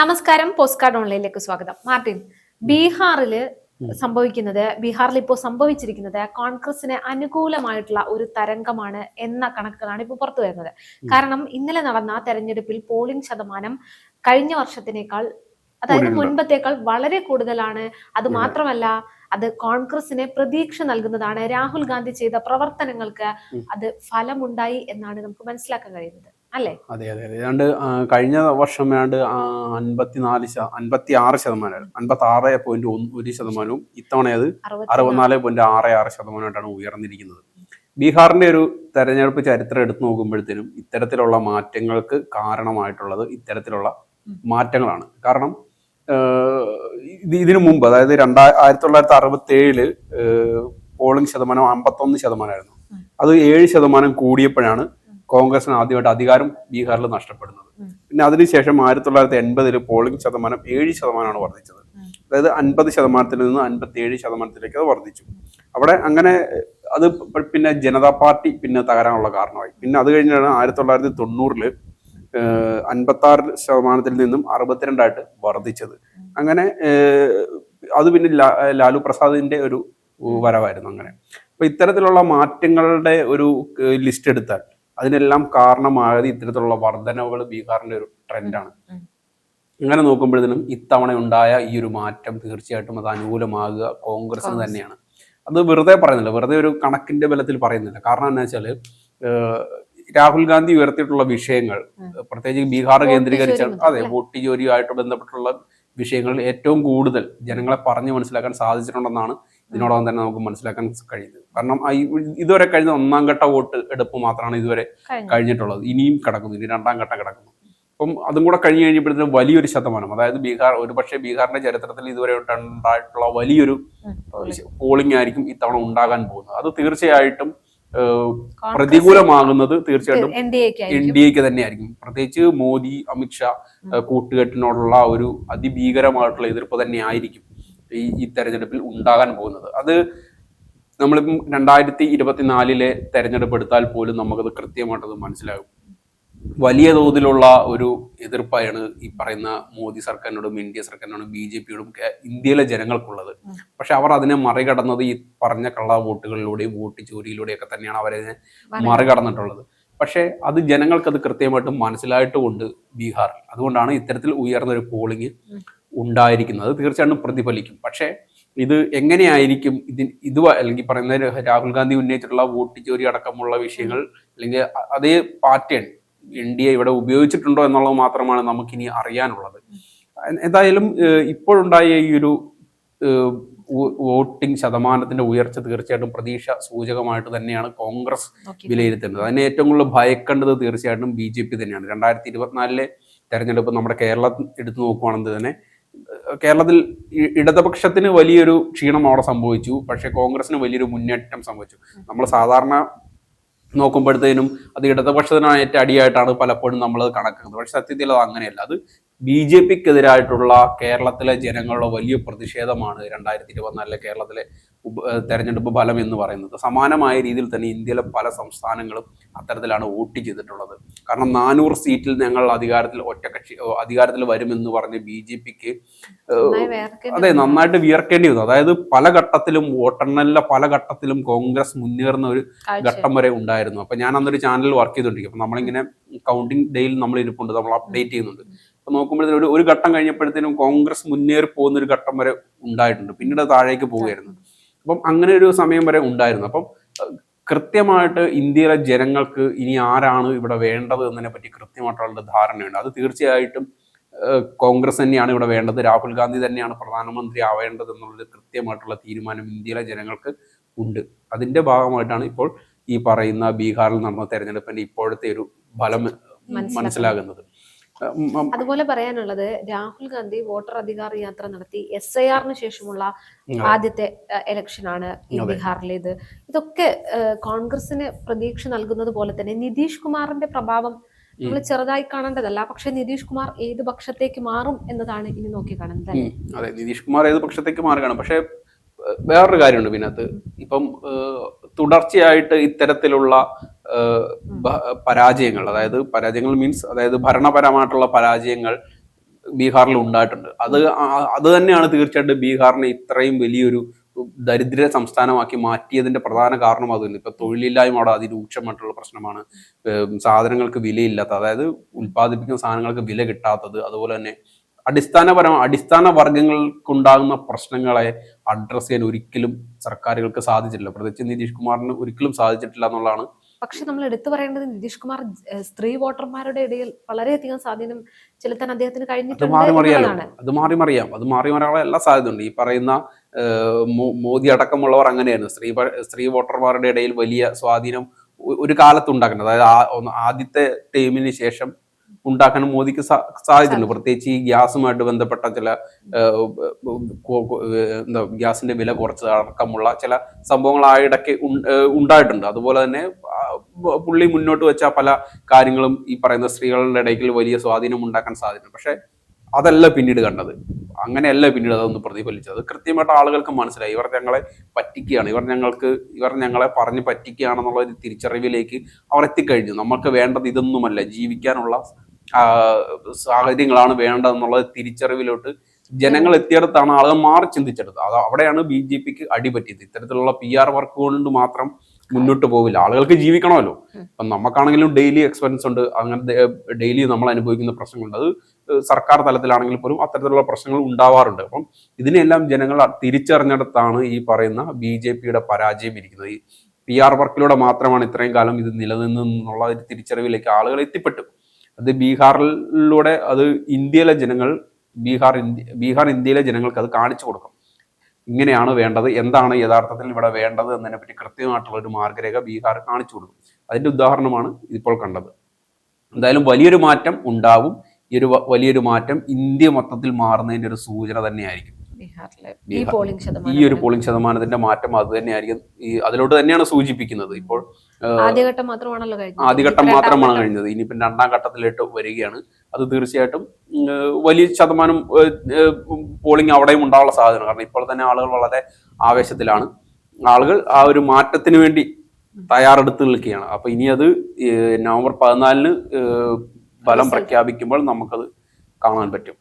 നമസ്കാരം post card ഓൺലൈനിലേക്ക് സ്വാഗതം. Martin ബീഹാറിൽ സംഭവിക്കുന്നത് ബീഹാറിൽ ഇപ്പോൾ സംഭവിച്ചിരിക്കുന്നത് കോൺഗ്രസിന് അനുകൂലമായിട്ടുള്ള ഒരു തരംഗമാണ് എന്ന കണക്കുകളാണ് ഇപ്പോൾ പുറത്തു വരുന്നത്. കാരണം ഇന്നലെ നടന്ന തെരഞ്ഞെടുപ്പിൽ പോളിംഗ് ശതമാനം കഴിഞ്ഞ വർഷത്തിനേക്കാൾ അതായത്. മുൻപത്തേക്കാൾ വളരെ കൂടുതലാണ്. അത് മാത്രമല്ല അത് കോൺഗ്രസിന് പ്രതീക്ഷ നൽകുന്നതാണ്. രാഹുൽ ഗാന്ധി ചെയ്ത പ്രവർത്തനങ്ങൾക്ക് അത് ഫലമുണ്ടായി എന്നാണ് നമുക്ക് മനസ്സിലാക്കാൻ കഴിയുന്നത്. അല്ലെ? അതെ അതെ അതെ. ഏതാണ്ട് കഴിഞ്ഞ വർഷം ഏതാണ്ട് അൻപത്തിനാല് അൻപത്തി ആറ് ശതമാനമായിരുന്നു. അൻപത്തി ആറ് പോയിന്റ് ഒരു ശതമാനവും ഇത്തവണ അത് അറുപത്തിനാല് പോയിന്റ് ആറ് ആറ് ശതമാനമായിട്ടാണ് ഉയർന്നിരിക്കുന്നത്. ബീഹാറിന്റെ ഒരു തെരഞ്ഞെടുപ്പ് ചരിത്രം എടുത്തു നോക്കുമ്പോഴത്തേനും ഇത്തരത്തിലുള്ള മാറ്റങ്ങൾക്ക് കാരണമായിട്ടുള്ളത് ഇത്തരത്തിലുള്ള മാറ്റങ്ങളാണ്. കാരണം ഇതിനു മുമ്പ് അതായത് രണ്ടാ ആയിരത്തി തൊള്ളായിരത്തി അറുപത്തി ഏഴിൽ പോളിംഗ് ശതമാനം അമ്പത്തൊന്ന് ശതമാനമായിരുന്നു. അത് ഏഴ് ശതമാനം കൂടിയപ്പോഴാണ് കോൺഗ്രസിന് ആദ്യമായിട്ട് അധികാരം ബീഹാറിൽ നഷ്ടപ്പെടുന്നത്. പിന്നെ അതിനുശേഷം ആയിരത്തി തൊള്ളായിരത്തി എൺപതിൽ പോളിംഗ് ശതമാനം ഏഴ് ശതമാനമാണ് വർദ്ധിച്ചത്. അതായത് അൻപത് ശതമാനത്തിൽ നിന്ന് അൻപത്തി ഏഴ് ശതമാനത്തിലേക്ക് അത് വർദ്ധിച്ചു. അവിടെ അങ്ങനെ അത് പിന്നെ ജനതാ പാർട്ടി പിന്നെ തകരാനുള്ള കാരണമായി. പിന്നെ അത് കഴിഞ്ഞാണ് ആയിരത്തി തൊള്ളായിരത്തി തൊണ്ണൂറിൽ അൻപത്തി ആറ് ശതമാനത്തിൽ നിന്നും അറുപത്തിരണ്ടായിട്ട് വർദ്ധിച്ചത്. അങ്ങനെ അത് പിന്നെ ലാലു പ്രസാദിന്റെ ഒരു വരവായിരുന്നു അങ്ങനെ. അപ്പൊ ഇത്തരത്തിലുള്ള മാറ്റങ്ങളുടെ ഒരു ലിസ്റ്റ് എടുത്താൽ അതിനെല്ലാം കാരണമായത് ഇത്തരത്തിലുള്ള വർധനവുകൾ ബീഹാറിന്റെ ഒരു ട്രെൻഡാണ് ഇങ്ങനെ അങ്ങനെ നോക്കുമ്പോഴത്തേനും ഇത്തവണ ഉണ്ടായ ഈ ഒരു മാറ്റം തീർച്ചയായിട്ടും അത് അനുകൂലമാകുക കോൺഗ്രസിന് കോൺഗ്രസ്. തന്നെയാണ് അത് വെറുതെ പറയുന്നില്ല വെറുതെ ഒരു കണക്കിന്റെ ബലത്തിൽ പറയുന്നില്ല കാരണം എന്താ വെച്ചാൽ രാഹുൽ ഗാന്ധി ഉയർത്തിയിട്ടുള്ള വിഷയങ്ങൾ പ്രത്യേകിച്ച് ബീഹാർ കേന്ദ്രീകരിച്ച അതെ? വോട്ട് ജോലിയുമായിട്ട് ബന്ധപ്പെട്ടുള്ള വിഷയങ്ങൾ ഏറ്റവും കൂടുതൽ ജനങ്ങളെ പറഞ്ഞു മനസ്സിലാക്കാൻ സാധിച്ചിട്ടുണ്ടെന്നാണ് ഇതിനോടകം തന്നെ നമുക്ക് മനസ്സിലാക്കാൻ കഴിയുന്നത്. കാരണം ഇതുവരെ കഴിഞ്ഞ ഒന്നാം ഘട്ട വോട്ട് എടുപ്പ് മാത്രമാണ് ഇതുവരെ കഴിഞ്ഞിട്ടുള്ളത്. ഇനിയും കിടക്കുന്നു. ഇനി രണ്ടാം ഘട്ടം കിടക്കുന്നു. അപ്പം അതും കൂടെ കഴിഞ്ഞ് കഴിഞ്ഞപ്പോഴത്തേക്കും വലിയൊരു ശതമാനം അതായത് ബീഹാർ ഒരുപക്ഷെ ബീഹാറിന്റെ ചരിത്രത്തിൽ ഇതുവരെ ഉണ്ടായിട്ടുള്ള വലിയൊരു പോളിംഗ്. ആയിരിക്കും ഇത്തവണ ഉണ്ടാകാൻ പോകുന്നത്. അത് തീർച്ചയായിട്ടും പ്രതികൂലമാകുന്നത് തീർച്ചയായിട്ടും എൻ ഡി എക്ക് തന്നെയായിരിക്കും. പ്രത്യേകിച്ച് മോദി അമിത്ഷാ കൂട്ടുകെട്ടിനോടുള്ള ഒരു അതിഭീകരമായിട്ടുള്ള എതിർപ്പ് തന്നെ ആയിരിക്കും ഈ ഈ തെരഞ്ഞെടുപ്പിൽ ഉണ്ടാകാൻ പോകുന്നത്. അത് നമ്മളിപ്പം രണ്ടായിരത്തി ഇരുപത്തിനാലിലെ തെരഞ്ഞെടുപ്പ് എടുത്താൽ പോലും നമുക്കത് കൃത്യമായിട്ടത് മനസ്സിലാകും. വലിയ തോതിലുള്ള ഒരു എതിർപ്പായാണ് ഈ പറയുന്ന മോദി സർക്കാരിനോടും ഇന്ത്യ സർക്കാരിനോടും ബി ജെ പിയോടും ഇന്ത്യയിലെ ജനങ്ങൾക്കുള്ളത്. പക്ഷെ അവർ അതിനെ മറികടന്നത് ഈ പറഞ്ഞ കള്ള വോട്ടുകളിലൂടെയും വോട്ട് ചോരിയിലൂടെയും ഒക്കെ തന്നെയാണ് അവരതിനെ മറികടന്നിട്ടുള്ളത്. പക്ഷേ അത് ജനങ്ങൾക്ക് അത് കൃത്യമായിട്ടും മനസ്സിലായിട്ടുമുണ്ട് ബീഹാറിൽ. അതുകൊണ്ടാണ് ഇത്തരത്തിൽ ഉയർന്നൊരു പോളിങ് പോളിംഗ്. ഉണ്ടായിരിക്കുന്നത്. അത് തീർച്ചയായിട്ടും പ്രതിഫലിക്കും. പക്ഷേ ഇത് എങ്ങനെയായിരിക്കും? ഇതിന് ഇത് അല്ലെങ്കിൽ പറയുന്ന രാഹുൽ ഗാന്ധി ഉന്നയിച്ചിട്ടുള്ള വോട്ട് ചോരി അടക്കമുള്ള വിഷയങ്ങൾ അല്ലെങ്കിൽ അതേ പാറ്റേൺ എൻ ഡി എ ഇവിടെ ഉപയോഗിച്ചിട്ടുണ്ടോ എന്നുള്ളത് മാത്രമാണ് നമുക്കിനി അറിയാനുള്ളത്. എന്തായാലും ഇപ്പോഴുണ്ടായ ഈ ഒരു വോട്ടിംഗ് ശതമാനത്തിന്റെ ഉയർച്ച തീർച്ചയായിട്ടും പ്രതീക്ഷ സൂചകമായിട്ട് തന്നെയാണ് കോൺഗ്രസ്. വിലയിരുത്തേണ്ടത് അതിനെ ഏറ്റവും കൂടുതൽ ഭയക്കേണ്ടത് തീർച്ചയായിട്ടും ബി ജെ പി തന്നെയാണ്. രണ്ടായിരത്തി ഇരുപത്തിനാലിലെ തെരഞ്ഞെടുപ്പ് നമ്മുടെ കേരളം എടുത്തു നോക്കുകയാണെങ്കിൽ തന്നെ കേരളത്തിൽ ഇടതുപക്ഷത്തിന് വലിയൊരു ക്ഷീണം അവിടെ സംഭവിച്ചു. പക്ഷേ കോൺഗ്രസിന് വലിയൊരു മുന്നേറ്റം സംഭവിച്ചു. നമ്മൾ സാധാരണ നോക്കുമ്പോഴത്തേനും അത് ഇടതുപക്ഷത്തിനായിട്ട് അടിയായിട്ടാണ് പലപ്പോഴും നമ്മൾ കണക്കുന്നത് പക്ഷെ സത്യത്തിൽ അത് അങ്ങനെയല്ല. അത് ബി ജെ പിക്കെതിരായിട്ടുള്ള കേരളത്തിലെ ജനങ്ങളുടെ വലിയ പ്രതിഷേധമാണ് രണ്ടായിരത്തി ഇരുപത്തിനാലിലെ കേരളത്തിലെ തെരഞ്ഞെടുപ്പ് ഫലം എന്ന് പറയുന്നത്. സമാനമായ രീതിയിൽ തന്നെ ഇന്ത്യയിലെ പല സംസ്ഥാനങ്ങളും അത്തരത്തിലാണ് വോട്ട് ചെയ്തിട്ടുള്ളത്. കാരണം നാനൂറ് സീറ്റിൽ ഞങ്ങൾ അധികാരത്തിൽ ഒറ്റക്കക്ഷി അധികാരത്തിൽ വരുമെന്ന് പറഞ്ഞ് ബി ജെ പിക്ക് അതെ നന്നായിട്ട് വിയർക്കേണ്ടി വന്നു. അതായത് പല ഘട്ടത്തിലും വോട്ടെണ്ണലിലെ പല ഘട്ടത്തിലും കോൺഗ്രസ് മുന്നേറുന്ന ഒരു ഘട്ടം വരെ ഉണ്ടായിരുന്നു. അപ്പൊ ഞാൻ അന്നൊരു ചാനലിൽ വർക്ക് ചെയ്തോണ്ടിരിക്കും. അപ്പൊ നമ്മളിങ്ങനെ കൗണ്ടിങ് ഡേയിൽ നമ്മൾ ഇരിപ്പുണ്ട് നമ്മൾ അപ്ഡേറ്റ് ചെയ്യുന്നുണ്ട്. നോക്കുമ്പോഴത്തേനും ഒരു ഒരു ഘട്ടം കഴിഞ്ഞപ്പോഴത്തേനും കോൺഗ്രസ് മുന്നേറി പോകുന്ന ഒരു ഘട്ടം വരെ ഉണ്ടായിട്ടുണ്ട്. പിന്നീട് താഴേക്ക് പോവുകയായിരുന്നു. അപ്പം അങ്ങനെ ഒരു സമയം വരെ ഉണ്ടായിരുന്നു. അപ്പം കൃത്യമായിട്ട് ഇന്ത്യയിലെ ജനങ്ങൾക്ക് ഇനി ആരാണ് ഇവിടെ വേണ്ടത് എന്നതിനെ പറ്റി കൃത്യമായിട്ടുള്ള ധാരണയുണ്ട്. അത് തീർച്ചയായിട്ടും കോൺഗ്രസ് തന്നെയാണ് ഇവിടെ വേണ്ടത്. രാഹുൽ ഗാന്ധി തന്നെയാണ് പ്രധാനമന്ത്രി ആവേണ്ടത് എന്നുള്ളൊരു കൃത്യമായിട്ടുള്ള തീരുമാനം ഇന്ത്യയിലെ ജനങ്ങൾക്ക് ഉണ്ട്. അതിന്റെ ഭാഗമായിട്ടാണ് ഇപ്പോൾ ഈ പറയുന്ന ബീഹാറിൽ നടന്ന തെരഞ്ഞെടുപ്പിന്റെ ഇപ്പോഴത്തെ ഒരു ഫലം. മനസ്സിലാകുന്നത്. അതുപോലെ പറയാനുള്ളത് രാഹുൽ ഗാന്ധി വോട്ടർ അധികാർ യാത്ര നടത്തി എസ് ഐ ആറിന് ശേഷമുള്ള ആദ്യത്തെ എലക്ഷൻ ആണ് ഈ. ബീഹാറിലേത്. ഇതൊക്കെ കോൺഗ്രസിന് പ്രതീക്ഷ നൽകുന്നത് പോലെ തന്നെ നിതീഷ് കുമാറിന്റെ പ്രഭാവം നമ്മൾ ചെറുതായി കാണേണ്ടതല്ല. പക്ഷെ നിതീഷ് കുമാർ ഏത് പക്ഷത്തേക്ക് മാറും എന്നതാണ് ഇനി നോക്കി കാണുന്നത് അതെ നിതീഷ് കുമാർ ഏത് പക്ഷത്തേക്ക് മാറുകയാണ്. പക്ഷെ വേറൊരു കാര്യമുണ്ട് ഇതിനകത്ത്. ഇപ്പം തുടർച്ചയായിട്ട് ഇത്തരത്തിലുള്ള പരാജയങ്ങൾ അതായത് പരാജയങ്ങൾ മീൻസ് അതായത് ഭരണപരമായിട്ടുള്ള പരാജയങ്ങൾ ബീഹാറിൽ ഉണ്ടായിട്ടുണ്ട്. അത് അത് തന്നെയാണ് തീർച്ചയായിട്ടും ബീഹാറിനെ ഇത്രയും വലിയൊരു ദരിദ്ര സംസ്ഥാനമാക്കി മാറ്റിയതിന്റെ പ്രധാന കാരണം അത് തന്നെ ഇപ്പൊ തൊഴിലില്ലായ്മ അവിടെ അതിരൂക്ഷമായിട്ടുള്ള പ്രശ്നമാണ്. സാധനങ്ങൾക്ക് വിലയില്ലാത്ത അതായത് ഉൽപ്പാദിപ്പിക്കുന്ന സാധനങ്ങൾക്ക് വില കിട്ടാത്തത് അതുപോലെ തന്നെ അടിസ്ഥാനപരം അടിസ്ഥാന വർഗങ്ങൾക്കുണ്ടാകുന്ന പ്രശ്നങ്ങളെ അഡ്രസ് ചെയ്യാൻ ഒരിക്കലും സർക്കാരുകൾക്ക് സാധിച്ചിട്ടില്ല. പ്രത്യേകിച്ച് നിതീഷ് കുമാറിന് ഒരിക്കലും സാധിച്ചിട്ടില്ല എന്നുള്ളതാണ് പക്ഷെ നമ്മൾ എടുത്തു പറയേണ്ടത് നിതീഷ് കുമാർ സ്ത്രീ വോട്ടർമാരുടെ ഇടയിൽ വളരെയധികം സ്വാധീനം ചെലുത്താൻ അദ്ദേഹത്തിന് കഴിഞ്ഞിട്ടുണ്ട് അത് മാറി മറിയാം. അത് മാറി മറിയാനുള്ള എല്ലാ സാധ്യതയുണ്ട്. ഈ പറയുന്ന മോദി അടക്കമുള്ളവർ അങ്ങനെയായിരുന്നു. സ്ത്രീ സ്ത്രീ വോട്ടർമാരുടെ ഇടയിൽ വലിയ സ്വാധീനം ഒരു കാലത്ത് ഉണ്ടാക്കുന്നത് അതായത് ആദ്യത്തെ ടീമിന് ശേഷം ഉണ്ടാക്കാൻ മോദിക്ക് സാധിച്ചിട്ടുണ്ട് പ്രത്യേകിച്ച് ഈ ഗ്യാസുമായിട്ട് ബന്ധപ്പെട്ട ചില എന്താ ഗ്യാസിന്റെ വില കുറച്ച് അടക്കമുള്ള ചില സംഭവങ്ങൾ ആ ഇടയ്ക്ക് ഉണ്ടായിട്ടുണ്ട്. അതുപോലെ തന്നെ പുള്ളി മുന്നോട്ട് വെച്ച പല കാര്യങ്ങളും ഈ പറയുന്ന സ്ത്രീകളുടെ ഇടയ്ക്ക് വലിയ സ്വാധീനം ഉണ്ടാക്കാൻ സാധിച്ചിട്ടുണ്ട് പക്ഷെ അതല്ല പിന്നീട് കണ്ടത്. അങ്ങനെയല്ല പിന്നീട് അതൊന്ന് പ്രതിഫലിച്ചത്. കൃത്യമായിട്ട് ആളുകൾക്ക് മനസ്സിലായി. ഇവർ ഞങ്ങളെ പറ്റിക്കുകയാണ്. ഇവർ ഞങ്ങൾക്ക് ഇവർ ഞങ്ങളെ പറഞ്ഞ് പറ്റിക്കുകയാണെന്നുള്ള ഒരു തിരിച്ചറിവിലേക്ക് അവർ എത്തിക്കഴിഞ്ഞു നമുക്ക് വേണ്ടത് ഇതൊന്നുമല്ല. ജീവിക്കാനുള്ള സാഹചര്യങ്ങളാണ് വേണ്ടതെന്നുള്ള തിരിച്ചറിവിലോട്ട് ജനങ്ങൾ എത്തിയിടത്താണ് ആളുകൾ മാറി ചിന്തിച്ചെടുത്തത്. അത് അവിടെയാണ് ബി ജെ പിക്ക് അടിപറ്റിയത്. ഇത്തരത്തിലുള്ള പി ആർ വർക്ക് കൊണ്ട് മാത്രം മുന്നോട്ട് പോവില്ല. ആളുകൾക്ക് ജീവിക്കണമല്ലോ. അപ്പൊ നമുക്കാണെങ്കിലും ഡെയിലി എക്സ്പെൻസ് ഉണ്ട്. അങ്ങനെ ഡെയിലി നമ്മൾ അനുഭവിക്കുന്ന പ്രശ്നങ്ങളുണ്ട്. അത് സർക്കാർ തലത്തിലാണെങ്കിൽ പോലും അത്തരത്തിലുള്ള പ്രശ്നങ്ങൾ ഉണ്ടാവാറുണ്ട്. അപ്പം ഇതിനെല്ലാം ജനങ്ങൾ തിരിച്ചറിഞ്ഞിടത്താണ് ഈ പറയുന്ന ബി ജെ പിയുടെ പരാജയം ഇരിക്കുന്നത്. ഈ പി ആർ വർക്കിലൂടെ മാത്രമാണ് ഇത്രയും കാലം ഇത് നിലനിന്നുള്ള ഒരു തിരിച്ചറിവിലേക്ക് ആളുകൾ എത്തിപ്പെട്ടു. അത് ബീഹാറിലൂടെ അത് ഇന്ത്യയിലെ ജനങ്ങൾ ബീഹാർ ഇന്ത്യ ബീഹാർ ഇന്ത്യയിലെ ജനങ്ങൾക്ക് അത് കാണിച്ചു കൊടുക്കും. ഇങ്ങനെയാണ് വേണ്ടത് എന്താണ് യഥാർത്ഥത്തിൽ ഇവിടെ വേണ്ടത് എന്നതിനെ പറ്റി കൃത്യമായിട്ടുള്ള ഒരു മാർഗരേഖ ബീഹാർ കാണിച്ചു കൊടുക്കും. അതിന്റെ ഉദാഹരണമാണ് ഇപ്പോൾ കണ്ടത്. എന്തായാലും വലിയൊരു മാറ്റം ഉണ്ടാവും. ഈ ഒരു വലിയൊരു മാറ്റം ഇന്ത്യ മൊത്തത്തിൽ മാറുന്നതിന്റെ ഒരു സൂചന തന്നെയായിരിക്കും. ഈ ഒരു പോളിംഗ് ശതമാനത്തിന്റെ മാറ്റം അത് തന്നെയായിരിക്കും. ഈ അതിലോട്ട് തന്നെയാണ് സൂചിപ്പിക്കുന്നത് ഇപ്പോൾ. ആദ്യഘട്ടം മാത്രമാണല്ലോ കഴിഞ്ഞത്. ആദ്യഘട്ടം മാത്രമാണ് കഴിഞ്ഞത്. ഇനിയിപ്പം രണ്ടാം ഘട്ടത്തിലോട്ട് വരികയാണ്. അത് തീർച്ചയായിട്ടും വലിയ ശതമാനം പോളിംഗ് അവിടെയും ഉണ്ടാവാനുള്ള സാധ്യത കാരണം ഇപ്പോൾ തന്നെ ആളുകൾ വളരെ ആവേശത്തിലാണ്. ആളുകൾ ആ ഒരു മാറ്റത്തിന് വേണ്ടി തയ്യാറെടുത്ത് നിൽക്കുകയാണ്. അപ്പൊ ഇനി അത് നവംബർ പതിനാലിന് ഫലം പ്രഖ്യാപിക്കുമ്പോൾ നമുക്കത് കാണാൻ പറ്റും.